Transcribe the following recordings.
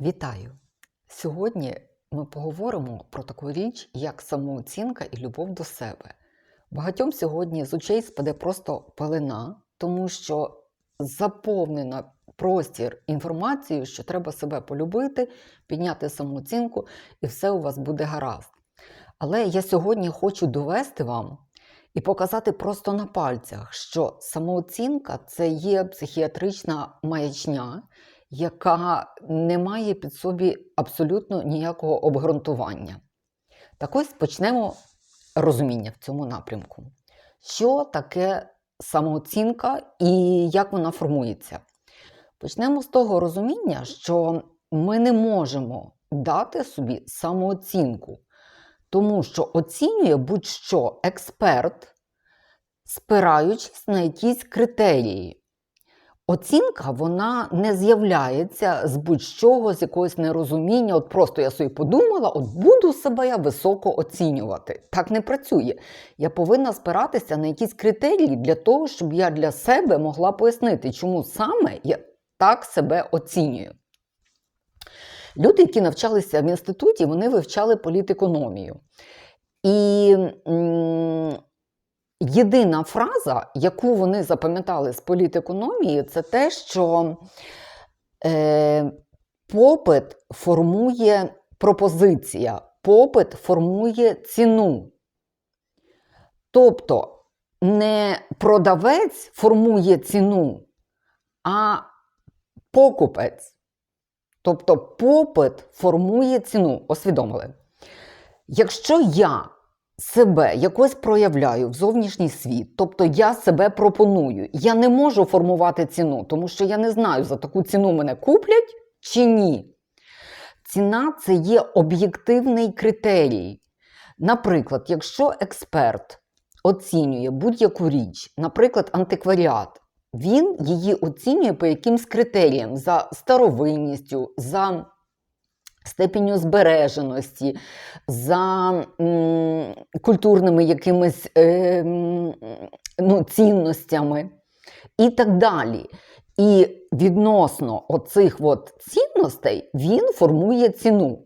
Вітаю! Сьогодні ми поговоримо про таку річ, як самооцінка і любов до себе. Багатьом сьогодні з очей спаде просто пелена, тому що заповнена простір інформацією, що треба себе полюбити, підняти самооцінку, і все у вас буде гаразд. Але я сьогодні хочу довести вам і показати просто на пальцях, що самооцінка це є психіатрична маячня, яка не має під собі абсолютно ніякого обґрунтування. Так ось почнемо розуміння в цьому напрямку. Що таке самооцінка і як вона формується? Почнемо з того розуміння, що ми не можемо дати собі самооцінку, тому що оцінює будь-що експерт, спираючись на якісь критерії. Оцінка вона не з'являється з будь-чого, з якогось нерозуміння. От просто я собі подумала, от буду себе я високо оцінювати. Так не працює. Я повинна спиратися на якісь критерії для того, щоб я для себе могла пояснити, чому саме я так себе оцінюю. Люди, які навчалися в інституті, вони вивчали політекономію. І єдина фраза, яку вони запам'ятали з політекономії, це те, що е, попит формує пропозиція, попит формує ціну. Тобто не продавець формує ціну, а покупець. Тобто попит формує ціну, освідомили. Якщо я себе якось проявляю в зовнішній світ, тобто я себе пропоную, я не можу формувати ціну, тому що я не знаю, за таку ціну мене куплять чи ні. Ціна це є об'єктивний критерій. Наприклад, якщо експерт оцінює будь-яку річ, наприклад, антикваріат, він її оцінює по якимсь критеріям за старовинністю, за степеню збереженості, за м, культурними якимись е, ну, цінностями і так далі. І відносно оцих от цінностей він формує ціну.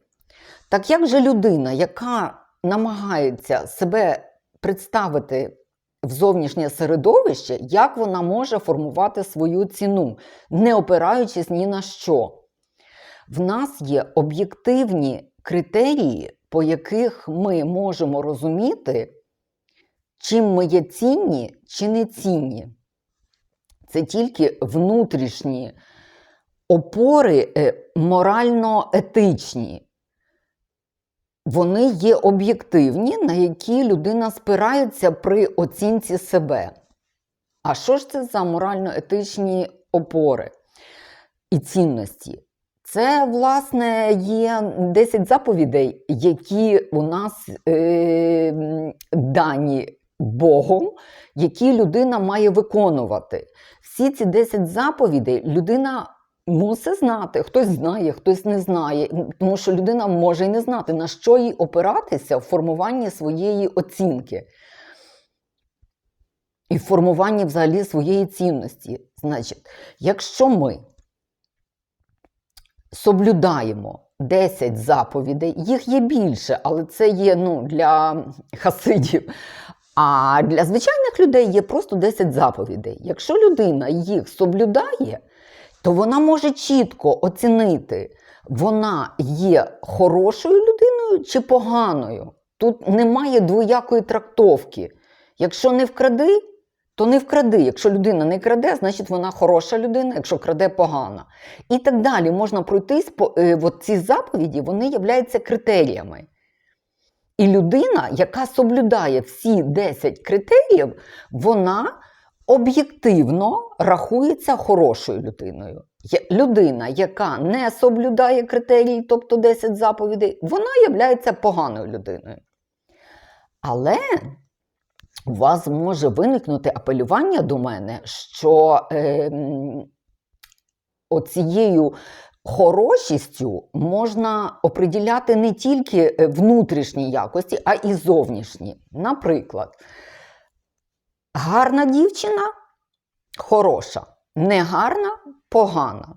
Так як же людина, яка намагається себе представити в зовнішнє середовище, як вона може формувати свою ціну, не опираючись ні на що? В нас є об'єктивні критерії, по яких ми можемо розуміти, чим ми є цінні чи не цінні. Це тільки внутрішні опори е, морально-етичні. Вони є об'єктивні, на які людина спирається при оцінці себе. А що ж це за морально-етичні опори і цінності? Це, власне, є 10 заповідей, які у нас е, дані Богом, які людина має виконувати. Всі ці 10 заповідей людина мусить знати, хтось знає, хтось не знає, тому що людина може і не знати, на що їй опиратися в формуванні своєї оцінки. І в формуванні взагалі своєї цінності. Значить, якщо ми соблюдаємо 10 заповідей, їх є більше, але це є ну, для хасидів. А для звичайних людей є просто 10 заповідей. Якщо людина їх соблюдає, то вона може чітко оцінити, вона є хорошою людиною чи поганою. Тут немає двоякої трактовки. Якщо не вкради, то не вкради. Якщо людина не краде, значить вона хороша людина, якщо краде погана. І так далі можна пройтись по е, от ці заповіді, вони являються критеріями. І людина, яка соблюдає всі 10 критеріїв, вона об'єктивно рахується хорошою людиною. Людина, яка не соблюдає критерії, тобто 10 заповідей, вона є поганою людиною. Але у вас може виникнути апелювання до мене, що е, оцією хорошістю можна оприділяти не тільки е, внутрішні якості, а і зовнішні. Наприклад, гарна дівчина хороша, негарна погана.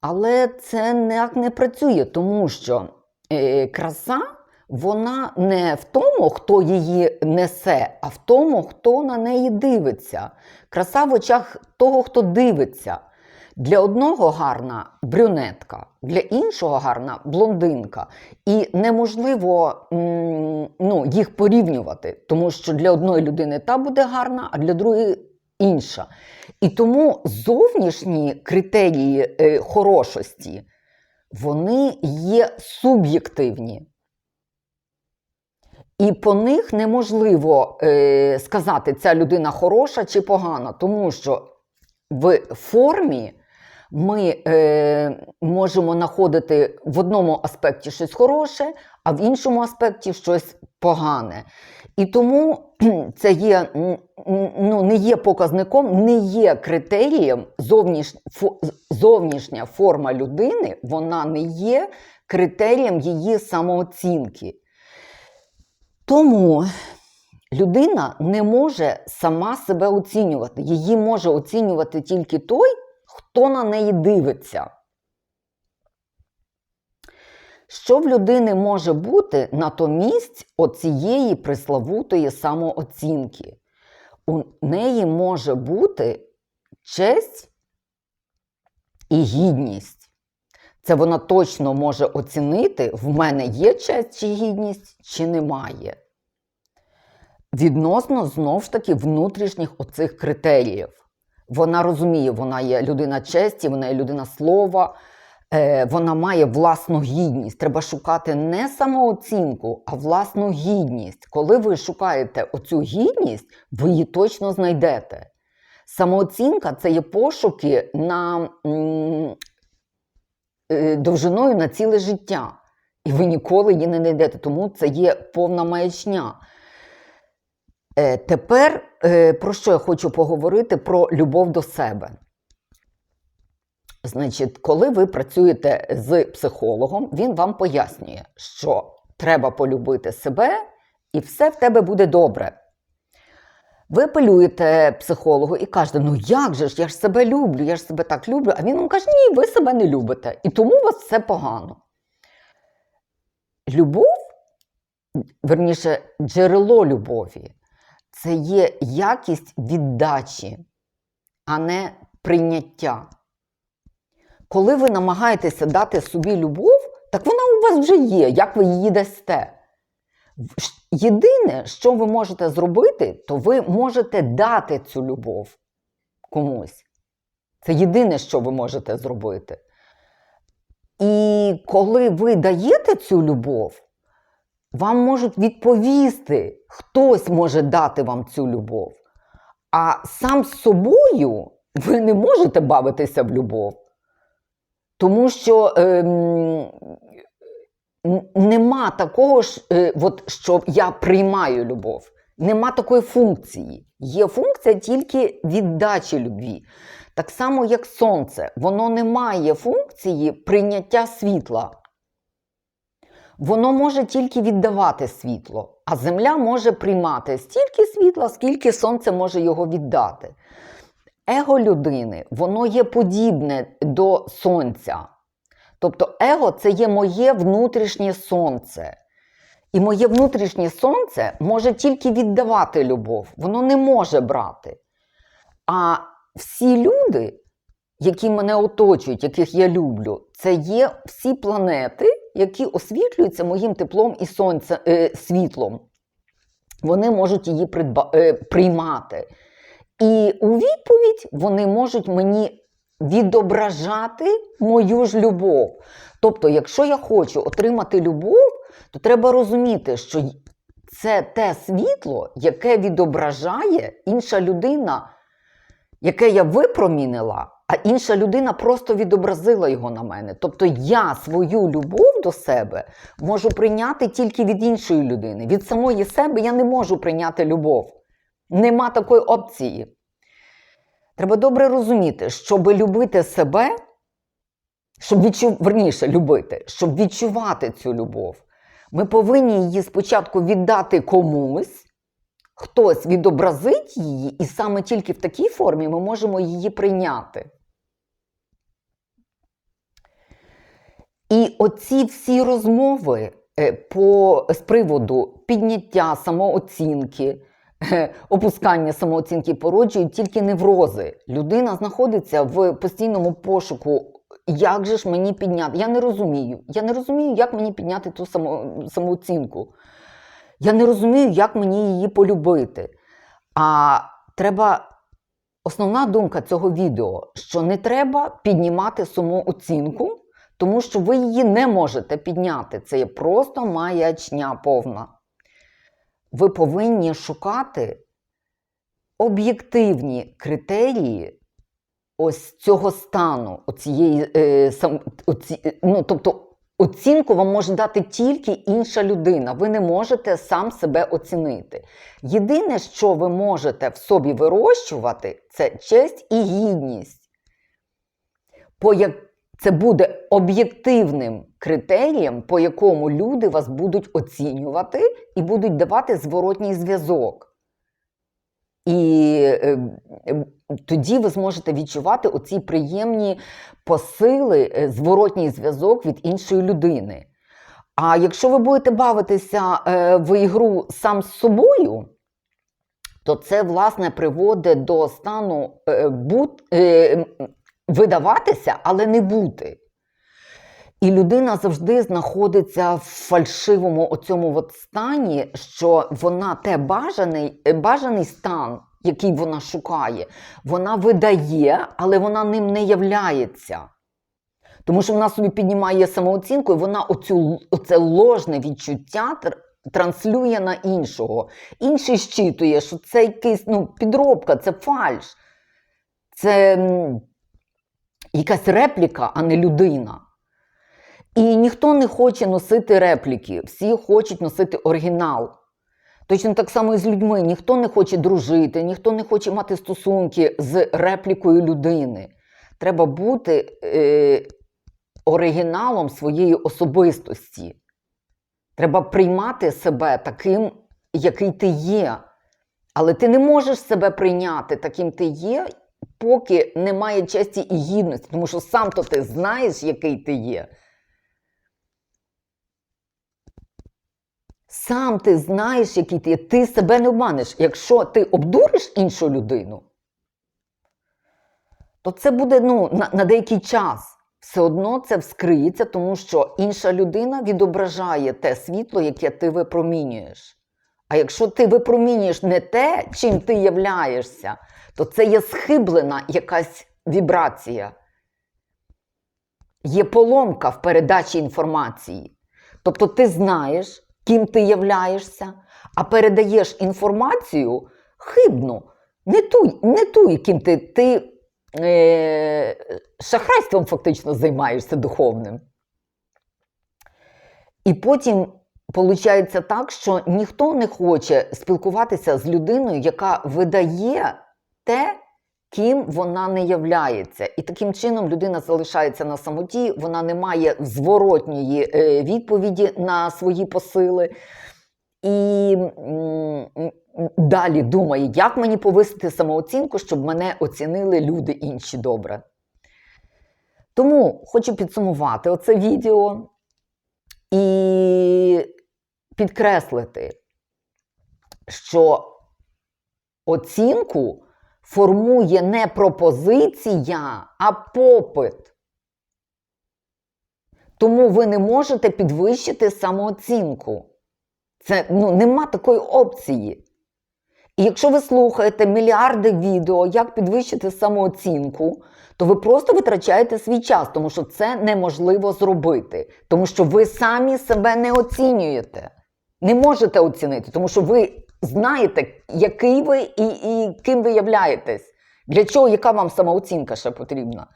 Але це ніяк не працює, тому що е, краса вона не в тому, хто її несе, а в тому, хто на неї дивиться. Краса в очах того, хто дивиться. Для одного гарна брюнетка, для іншого гарна блондинка. І неможливо ну, їх порівнювати, тому що для одної людини та буде гарна, а для другої інша. І тому зовнішні критерії е, хорошості вони є суб'єктивні. І по них неможливо е, сказати, ця людина хороша чи погана, тому що в формі ми е, можемо знаходити в одному аспекті щось хороше, а в іншому аспекті щось погане. І тому це є, ну, не є показником, не є критерієм зовніш, фо, зовнішня форма людини, вона не є критерієм її самооцінки. Тому людина не може сама себе оцінювати. Її може оцінювати тільки той, хто на неї дивиться. Що в людини може бути натомість оцієї преславутої самооцінки? У неї може бути честь і гідність. Це вона точно може оцінити, в мене є честь чи гідність, чи немає. Відносно знову ж таки внутрішніх оцих критеріїв. Вона розуміє, вона є людина честі, вона є людина слова, е, вона має власну гідність. Треба шукати не самооцінку, а власну гідність. Коли ви шукаєте оцю гідність, ви її точно знайдете. Самооцінка це є пошуки на довжиною на ціле життя. І ви ніколи її не знайдете, тому це є повна маячня. Е, Тепер е, про що я хочу поговорити? Про любов до себе. Значить, коли ви працюєте з психологом, він вам пояснює, що треба полюбити себе, і все в тебе буде добре. Ви апелюєте психологу і кажете, ну як же ж, я ж себе люблю, я ж себе так люблю. А він вам каже, ні, ви себе не любите. І тому у вас все погано. Любов, верніше, джерело любові, це є якість віддачі, а не прийняття. Коли ви намагаєтеся дати собі любов, так вона у вас вже є, як ви її дасте. Єдине, що ви можете зробити, то ви можете дати цю любов комусь. Це єдине, що ви можете зробити. І коли ви даєте цю любов, вам можуть відповісти, хтось може дати вам цю любов. А сам з собою ви не можете бавитися в любов. Тому що н- нема такого, ж, е, от, що я приймаю любов. Нема такої функції. Є функція тільки віддачі любві. Так само, як сонце, воно не має функції прийняття світла. Воно може тільки віддавати світло, а земля може приймати стільки світла, скільки сонце може його віддати. Его людини, воно є подібне до сонця. Тобто его це є моє внутрішнє сонце. І моє внутрішнє сонце може тільки віддавати любов, воно не може брати. А всі люди, які мене оточують, яких я люблю, це є всі планети, які освітлюються моїм теплом і сонцем, е, світлом. Вони можуть її придба, е, приймати. І у відповідь вони можуть мені відображати мою ж любов. Тобто, якщо я хочу отримати любов, то треба розуміти, що це те світло, яке відображає інша людина, яке я випромінила, а інша людина просто відобразила його на мене. Тобто я свою любов до себе можу прийняти тільки від іншої людини. Від самої себе я не можу прийняти любов. Нема такої опції. Треба добре розуміти, щоб любити себе, щоб відчув... верніше, любити, щоб відчувати цю любов, ми повинні її спочатку віддати комусь, хтось відобразить її, і саме тільки в такій формі ми можемо її прийняти. І оці всі розмови е, по, з приводу підняття самооцінки, опускання самооцінки породжують тільки неврози. Людина знаходиться в постійному пошуку. Як же ж мені підняти? Я не розумію. Я не розумію, як мені підняти ту само, самооцінку. Я не розумію, як мені її полюбити. А треба основна думка цього відео, що не треба піднімати самооцінку, тому що ви її не можете підняти. Це є просто маячня повна. Ви повинні шукати об'єктивні критерії ось цього стану, оцієї, е, сам, оці, ну, тобто оцінку вам може дати тільки інша людина. Ви не можете сам себе оцінити. Єдине, що ви можете в собі вирощувати, це честь і гідність. По як... Це буде об'єктивним критерієм, по якому люди вас будуть оцінювати і будуть давати зворотній зв'язок. І е, тоді ви зможете відчувати оці приємні посили, е, зворотній зв'язок від іншої людини. А якщо ви будете бавитися е, в ігру сам з собою, то це, власне, приводить до стану видаватися, але не бути. І людина завжди знаходиться в фальшивому оцьому от стані, що вона те бажаний, е, бажаний стан, який вона шукає, вона видає, але вона ним не являється. Тому що вона собі піднімає самооцінку, і вона оцю, оце ложне відчуття транслює на іншого. Інший щитує, що це якийсь ну, підробка, це фальш, це якась репліка, а не людина. І ніхто не хоче носити репліки, всі хочуть носити оригінал. Точно так само і з людьми. Ніхто не хоче дружити, ніхто не хоче мати стосунки з реплікою людини. Треба бути е, оригіналом своєї особистості. Треба приймати себе таким, який ти є. Але ти не можеш себе прийняти таким ти є, поки немає честі і гідності, тому що сам то ти знаєш, який ти є. Сам ти знаєш, який ти є, ти себе не обманеш. Якщо ти обдуриш іншу людину, то це буде ну, на, на деякий час. Все одно це вскриється, тому що інша людина відображає те світло, яке ти випромінюєш. А якщо ти випромінюєш не те, чим ти являєшся, то це є схиблена якась вібрація. Є поломка в передачі інформації. Тобто ти знаєш, ким ти являєшся, а передаєш інформацію хибну, не ту, не ту яким ти, ти е, шахрайством фактично займаєшся духовним. І потім виходить так, що ніхто не хоче спілкуватися з людиною, яка видає те, ким вона не являється. І таким чином людина залишається на самоті, вона не має зворотньої е, відповіді на свої посили. І далі думає, як мені повисити самооцінку, щоб мене оцінили люди інші добре. Тому хочу підсумувати оце відео і підкреслити, що оцінку формує не пропозиція, а попит. Тому ви не можете підвищити самооцінку. Це ну, нема такої опції. І якщо ви слухаєте мільярди відео, як підвищити самооцінку, то ви просто витрачаєте свій час, тому що це неможливо зробити. Тому що ви самі себе не оцінюєте. Не можете оцінити, тому що ви знаєте, який ви і, і ким ви являєтесь. Для чого, яка вам самооцінка ще потрібна?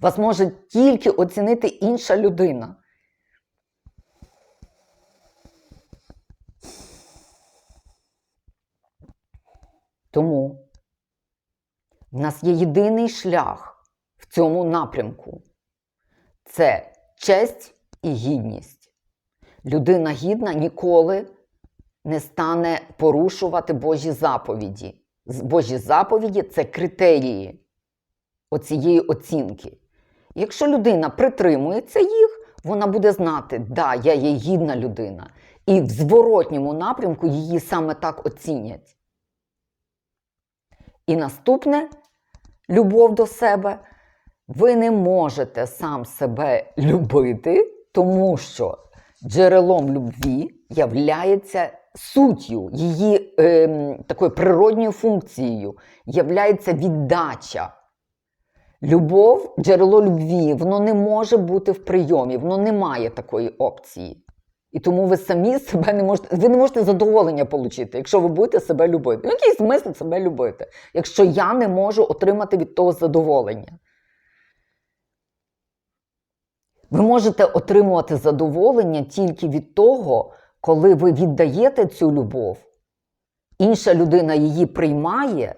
Вас може тільки оцінити інша людина. Тому в нас є єдиний шлях в цьому напрямку це честь і гідність. Людина гідна ніколи не стане порушувати Божі заповіді. Божі заповіді це критерії оцієї оцінки. Якщо людина притримується їх, вона буде знати, да, я є гідна людина. І в зворотньому напрямку її саме так оцінять. І наступне любов до себе. Ви не можете сам себе любити, тому що джерелом любві являється суттю, її ем, такою природньою функцією, являється віддача. Любов, джерело любві, воно не може бути в прийомі, воно не має такої опції. І тому ви самі себе не можете, ви не можете задоволення отримати, якщо ви будете себе любити. Ну, який смисл себе любити, якщо я не можу отримати від того задоволення? Ви можете отримувати задоволення тільки від того, коли ви віддаєте цю любов, інша людина її приймає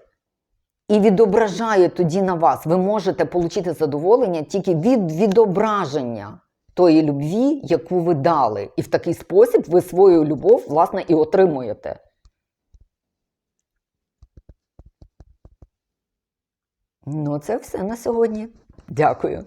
і відображає тоді на вас. Ви можете отримати задоволення тільки від відображення тої любві, яку ви дали. І в такий спосіб ви свою любов, власне, і отримуєте. Ну, це все на сьогодні. Дякую.